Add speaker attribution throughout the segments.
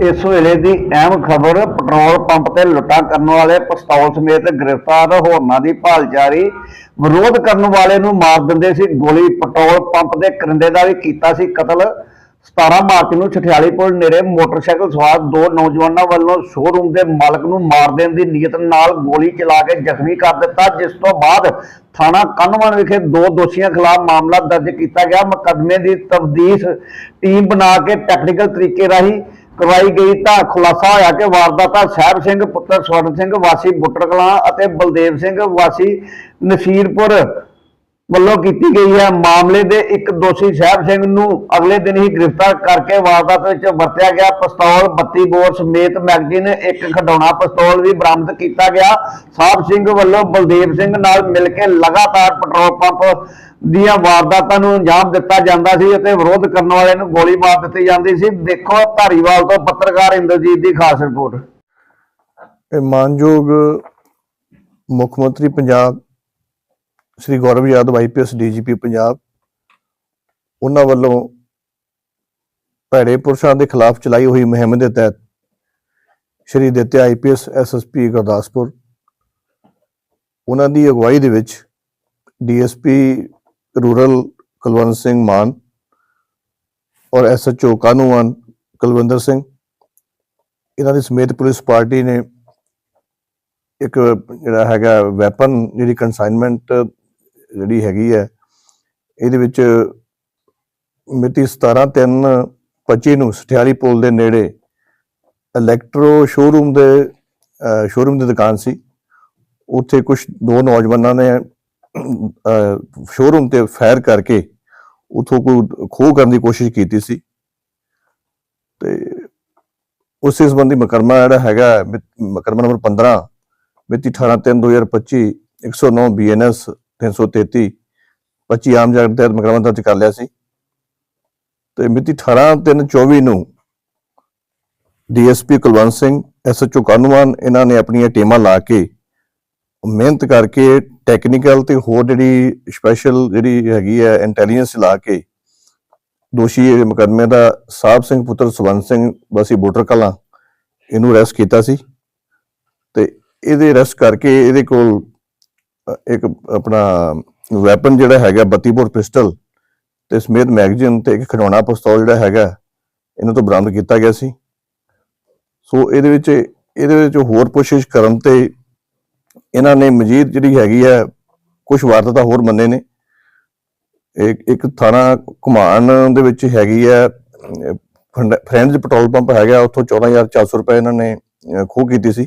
Speaker 1: ਇਸ ਵੇਲੇ ਦੀ ਅਹਿਮ ਖਬਰ, ਪੈਟਰੋਲ ਪੰਪ ਤੇ ਲੁੱਟਾਂ ਕਰਨ ਵਾਲੇ ਪਿਸਤੌਲ ਸਮੇਤ ਗ੍ਰਿਫਤਾਰ ਹੋਰਨਾਂ ਦੀ ਭਾਲ ਜਾਰੀ ਵਿਰੋਧ ਕਰਨ ਵਾਲੇ ਨੂੰ ਮਾਰ ਦਿੰਦੇ ਸੀ। ਗੋਲੀ ਪੈਟਰੋਲ ਪੰਪ ਦੇ ਕਰਿੰਦੇ ਦਾ ਵੀ ਕੀਤਾ ਸੀ ਕਤਲ। 17 ਮਾਰਚ ਨੂੰ ਛਠਿਆਲੀ ਪੁਲ ਨੇੜੇ ਮੋਟਰਸਾਈਕਲ ਸਵਾਰ ਦੋ ਨੌਜਵਾਨਾਂ ਵੱਲੋਂ ਸ਼ੋਰੂਮ ਦੇ ਮਾਲਕ ਨੂੰ ਮਾਰ ਦੇਣ ਦੀ ਨੀਅਤ ਨਾਲ ਗੋਲੀ ਚਲਾ ਕੇ ਜ਼ਖਮੀ ਕਰ ਦਿੱਤਾ, ਜਿਸ ਤੋਂ ਬਾਅਦ ਥਾਣਾ ਕੰਨਵਣ ਵਿਖੇ ਦੋ ਦੋਸ਼ੀਆਂ ਖਿਲਾਫ ਮਾਮਲਾ ਦਰਜ ਕੀਤਾ ਗਿਆ। ਮੁਕੱਦਮੇ ਦੀ ਤਬਦੀਸ਼ ਟੀਮ ਬਣਾ ਕੇ ਟੈਕਨੀਕਲ ਤਰੀਕੇ ਰਾਹੀਂ ਕਰਵਾਈ ਗਈ ਤਾਂ ਖੁਲਾਸਾ ਹੋਇਆ ਕਿ ਵਾਰਦਾਤਾ ਸਾਹਿਬ ਸਿੰਘ, ਪੁੱਤਰ ਸਵਰਨ ਸਿੰਘ, ਵਾਸੀ ਬੁੱਟਰ ਕਲਾਂ ਅਤੇ ਬਲਦੇਵ ਸਿੰਘ, ਵਾਸੀ ਨਸੀਰਪੁਰ ਵੱਲੋਂ ਕੀਤੀ ਗਈ ਹੈ। ਮਾਮਲੇ ਦੇ ਇੱਕ ਦੋਸ਼ੀ ਸਾਹਿਬ ਸਿੰਘ ਨੂੰ ਅਗਲੇ ਦਿਨ ਹੀ ਗ੍ਰਿਫਤਾਰ ਕਰਕੇ ਵਾਰਦਾਤ ਵਿੱਚ ਵਰਤਿਆ ਗਿਆ। ਪਿਸਤੌਲ 32 ਬੋਰ ਸਮੇਤ ਮੈਗਜ਼ੀਨ, ਇੱਕ ਖਡਾਉਣਾ ਪਿਸਤੌਲ ਵੀ ਬਰਾਮਦ ਕੀਤਾ ਗਿਆ। ਸਾਹਿਬ ਸਿੰਘ ਵੱਲੋਂ ਬਲਦੇਵ ਸਿੰਘ ਨਾਲ ਮਿਲ ਕੇ ਲਗਾਤਾਰ ਪੈਟਰੋਲ ਪੰਪ ਦੀਆਂ ਵਾਰਦਾਤਾਂ ਨੂੰ ਅੰਜਾਮ ਦਿੱਤਾ ਜਾਂਦਾ ਸੀ ਅਤੇ ਵਿਰੋਧ ਕਰਨ ਵਾਲਿਆਂ ਨੂੰ ਗੋਲੀ ਮਾਰ ਦਿੱਤੀ ਜਾਂਦੀ ਸੀ। ਦੇਖੋ ਧਾਰੀਵਾਲ ਤੋਂ ਪੱਤਰਕਾਰ ਇੰਦਰਜੀਤ ਦੀ ਖਾਸ ਰਿਪੋਰਟ।
Speaker 2: ਇਹ ਮਾਨਯੋਗ ਮੁੱਖ ਮੰਤਰੀ ਪੰਜਾਬ ਸ੍ਰੀ ਗੌਰਵ ਯਾਦਵ ਆਈਪੀਐਸ ਡੀਜੀਪੀ ਪੰਜਾਬ, ਉਹਨਾਂ ਵੱਲੋਂ ਭੈੜੇ ਪੁਰਸ਼ਾਂ ਦੇ ਖਿਲਾਫ ਚਲਾਈ ਹੋਈ ਮੁਹਿੰਮ ਦੇ ਤਹਿਤ ਸ਼੍ਰੀ ਦਿੱਤਿਆ ਆਈਪੀਐਸ ਐਸਐਸਪੀ ਗੁਰਦਾਸਪੁਰ। ਉਹਨਾਂ ਦੀ ਅਗਵਾਈ ਦੇ ਵਿੱਚ ਡੀਐਸਪੀ ਰੂਰਲ ਕੁਲਵੰਤ ਸਿੰਘ ਮਾਨ ਔਰ ਐਸਐਚਓ ਕਾਨੂੰਨ ਕੁਲਵਿੰਦਰ ਸਿੰਘ, ਇਹਨਾਂ ਦੀ ਸਮੇਤ ਪੁਲਿਸ ਪਾਰਟੀ ਨੇ ਇੱਕ ਜਿਹੜਾ ਹੈਗਾ ਵੈਪਨ, ਜਿਹੜੀ ਕਨਸਾਈਨਮੈਂਟ ਜਿਹੜੀ ਹੈਗੀ ਹੈ, ਇਹਦੇ ਵਿੱਚ ਮਿਤੀ 17/3/25 ਨੂੰ ਸਠਿਆਰੀ ਪੁਲ ਦੇ ਨੇੜੇ ਇਲੈਕਟ੍ਰੋ ਸ਼ੋਰੂਮ ਦੇ ਸ਼ੋਰੂਮ ਦੀ ਦੁਕਾਨ ਸੀ। ਉੱਥੇ ਕੁਝ ਦੋ ਨੌਜਵਾਨਾਂ ਨੇ ਸ਼ੋਰੂਮ ਤੇ ਫਾਇਰ ਕਰਕੇ ਉਥੋਂ ਕੋਈ ਖੋਹ ਕਰਨ ਦੀ ਕੋਸ਼ਿਸ਼ ਕੀਤੀ ਸੀ। ਤੇ ਉਸੇ ਸੰਬੰਧੀ ਮਕਰਮਾ ਜਿਹੜਾ ਹੈਗਾ ਮਿ- ਮੁਕੱਦਮਾ ਨੰਬਰ 15 ਮਿਤੀ 18/3/2025 109 ਬੀਐਨਐਸ 333 25 ਆਮ ਜਗਤ ਤਹਿਤ ਮੁਕੱਦਮਾ ਦਰਜ ਕਰ ਲਿਆ ਸੀ। ਤੇ ਮਿਤੀ 18/3/24 ਨੂੰ ਡੀਐਸਪੀ ਕੁਲਵੰਤ ਸਿੰਘ ਐਸਐਚਓ ਕਾਨੂੰਨ ਇਹਨਾਂ ਨੇ ਆਪਣੀਆਂ ਟੀਮਾਂ ਲਾ ਕੇ ਮਿਹਨਤ ਕਰਕੇ ਟੈਕਨੀਕਲ ਤੇ ਹੋਰ ਜਿਹੜੀ ਸਪੈਸ਼ਲ ਜਿਹੜੀ ਹੈਗੀ ਹੈ ਇੰਟੈਲੀਜੈਂਸ ਲਾ ਕੇ ਦੋਸ਼ੀ ਇਹ ਮੁਕੱਦਮੇ ਦਾ ਸਾਹਿਬ ਸਿੰਘ ਪੁੱਤਰ ਸੁਵੰਤ ਸਿੰਘ, ਵਾਸੀ ਬੋਟਰ ਕਲਾਂ, ਇਹਨੂੰ ਅਰੈਸਟ ਕੀਤਾ ਸੀ। ਤੇ ਇਹਦੇ ਅਰੈਸਟ ਕਰਕੇ ਇਹਦੇ ਕੋਲ ਇੱਕ ਆਪਣਾ ਵੈਪਨ ਜਿਹੜਾ ਹੈਗਾ 32 ਬੋਰ ਪਿਸਟਲ ਤੇ ਸਮੇਤ ਮੈਗਜ਼ੀਨ ਤੇ ਇੱਕ ਖਿਡੌਣਾ ਪਿਸਤੌਲ ਜਿਹੜਾ ਹੈਗਾ ਇਹਨਾਂ ਤੋਂ ਬਰਾਮਦ ਕੀਤਾ ਗਿਆ ਸੀ। ਸੋ ਇਹਦੇ ਵਿੱਚ ਇਹਦੇ ਵਿੱਚ ਹੋਰ ਕੋਸ਼ਿਸ਼ ਕਰਨ ਤੇ ਇਹਨਾਂ ਨੇ ਮਜੀਦ ਜਿਹੜੀ ਹੈਗੀ ਹੈ ਕੁਝ ਵਾਰਦਾਤਾਂ ਹੋਰ ਮੰਨੇ ਨੇ। ਇੱਕ ਇੱਕ ਥਾਣਾ ਘੁਮਾਣ ਦੇ ਵਿੱਚ ਹੈਗੀ ਹੈ ਫਰੈਂਡਸ ਪੈਟਰੋਲ ਪੰਪ ਹੈਗਾ ਉੱਥੋਂ 14400 ਰੁਪਏ ਇਹਨਾਂ ਨੇ ਅਹ, ਖੋਹ ਕੀਤੀ ਸੀ।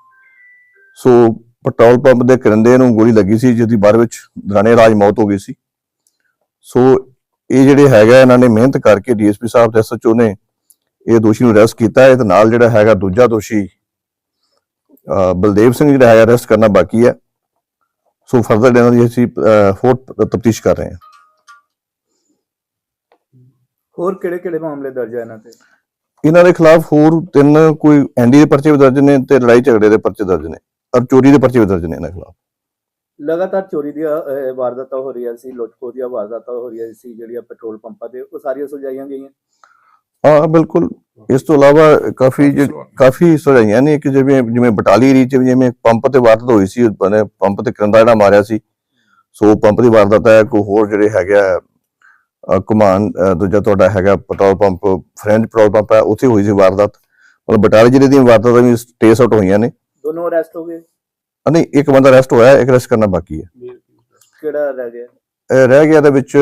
Speaker 2: ਸੋ ਪੈਟਰੋਲ ਪੰਪ ਦੇ ਕਰਿੰਦੇ ਨੂੰ ਗੋਲੀ ਲੱਗੀ ਸੀ ਜਿਸ ਦੀ ਬਾਅਦ ਵਿੱਚ ਦਰਾਨੇ ਰਾਜ ਮੌਤ ਹੋ ਗਈ ਸੀ। ਸੋ ਇਹ ਜਿਹੜੇ ਹੈਗਾ ਇਹਨਾਂ ਨੇ ਮਿਹਨਤ ਕਰਕੇ ਡੀਐਸਪੀ ਸਾਹਿਬ ਤੇ ਐਸਐਚਓ ਨੇ ਇਹ ਦੋਸ਼ੀ ਨੂੰ ਅਰੈਸਟ ਕੀਤਾ। ਹੈ ਤੇ ਨਾਲ ਜਿਹੜਾ ਹੈਗਾ ਦੂਜਾ ਦੋਸ਼ੀ ਬਲਦੇਵ ਸਿੰਘ ਜਿਹੜਾ ਹੈਗਾ ਅਰੈਸਟ ਕਰਨਾ ਬਾਕੀ ਹੈ। ਸੋ ਫਰਦਰ ਇਹਨਾਂ ਦੀ ਅਸੀਂ ਹੋਰ ਤਫਤੀਸ਼ ਕਰ ਰਹੇ ਹਾਂ।
Speaker 3: ਹੋਰ ਕਿਹੜੇ ਕਿਹੜੇ ਮਾਮਲੇ ਦਰਜ ਹੈ ਇਹਨਾਂ ਤੇ?
Speaker 2: ਇਹਨਾਂ ਦੇ ਖਿਲਾਫ ਹੋਰ ਤਿੰਨ ਕੋਈ ਐਨਡੀ ਦੇ ਪਰਚੇ ਵੀ ਦਰਜ ਨੇ ਤੇ ਲੜਾਈ ਝਗੜੇ ਦੇ ਪਰਚੇ ਦਰਜ ਨੇ। ਔਰ ਚੋਰੀ ਦੇ ਪਰਚੇ ਵੀ ਦਰਜ ਨੇ ਇਹਨਾਂ ਖਿਲਾਫ।
Speaker 3: ਲਗਾਤਾਰ ਚੋਰੀ ਦੀਆਂ ਅਹ, ਵਾਰਦਾਤਾਂ ਹੋ ਰਹੀਆਂ ਸੀ ਲੁੱਟਖੋ ਦੀਆਂ ਵਾਰਦਾਤਾਂ ਹੋ ਰਹੀਆਂ ਸੀ ਜਿਹੜੀਆਂ ਪੈਟਰੋਲ ਪੰਪਾਂ ਤੇ ਉਹ ਸਾਰੀਆਂ ਸੁਲਝਾਈਆਂ ਗਈਆਂ।
Speaker 2: ਹਾਂ ਬਿਲਕੁਲ। ਇਸ ਤੋਂ ਇਲਾਵਾ ਕਾਫੀ ਜ- ਕਾਫੀ ਸੁਝਾਈਆਂ ਨੇ ਕਿ ਜਿਵੇਂ ਜਿਵੇਂ ਬਟਾਲੀ ਏਰੀਆ ਚ ਵੀ ਜਿਵੇਂ ਪੰਪ ਤੇ ਵਾਰਦਾਤ ਹੋਈ ਸੀ ਬਨੇ ਪੰਪ ਤੇ ਕਰੰਦਾ ਜਿਹੜਾ ਮਾਰਿਆ ਸੀ ਸੋ ਪੰਪ ਦੀ ਵਾਰਦਾਤ ਹੈ ਕੋਈ ਹੋਰ ਜਿਹੜੇ ਹੈਗਾ ਕਮਾਨ ਦੂਜਾ ਤੁਹਾਡਾ ਹੈਗਾ petrol pump french petrol pump ਹੈ ਉੱਥੇ ਹੋਈ ਸੀ ਵਾਰਦਾਤ। ਮਤਲਬ ਬਟਾਲੀ ਜ਼ਿਲ੍ਹੇ ਦੀਆਂ ਵਾਰਦਾਤਾਂ ਵੀ ਟੇਸ ਆਊਟ ਹੋਈਆਂ ਨੇ।
Speaker 3: ਦੋਨੋਂ ਅਰੈਸਟ ਹੋ ਗਏ?
Speaker 2: ਨਹੀਂ ਇੱਕ ਬੰਦਾ ਅਰੈਸਟ ਹੋਇਆ ਇੱਕ ਅਰੈਸਟ ਕਰਨਾ ਬਾਕੀ ਹੈ।
Speaker 3: ਕਿਹੜਾ ਰਹਿ ਗਿਆ?
Speaker 2: ਇਹ ਰਹਿ ਗਿਆ ਦੇ ਵਿੱਚ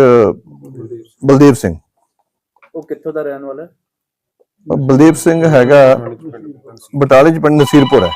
Speaker 2: ਬਲਦੇਵ ਸਿੰਘ।
Speaker 3: ਉਹ ਕਿੱਥੋਂ ਦਾ ਰਹਿਣ ਵਾਲਾ ਹੈ?
Speaker 2: ਬਲਦੇਵ ਸਿੰਘ ਹੈਗਾ ਬਟਾਲੇ ਚ ਪਿੰਡ ਨਸੀਰਪੁਰ ਹੈ।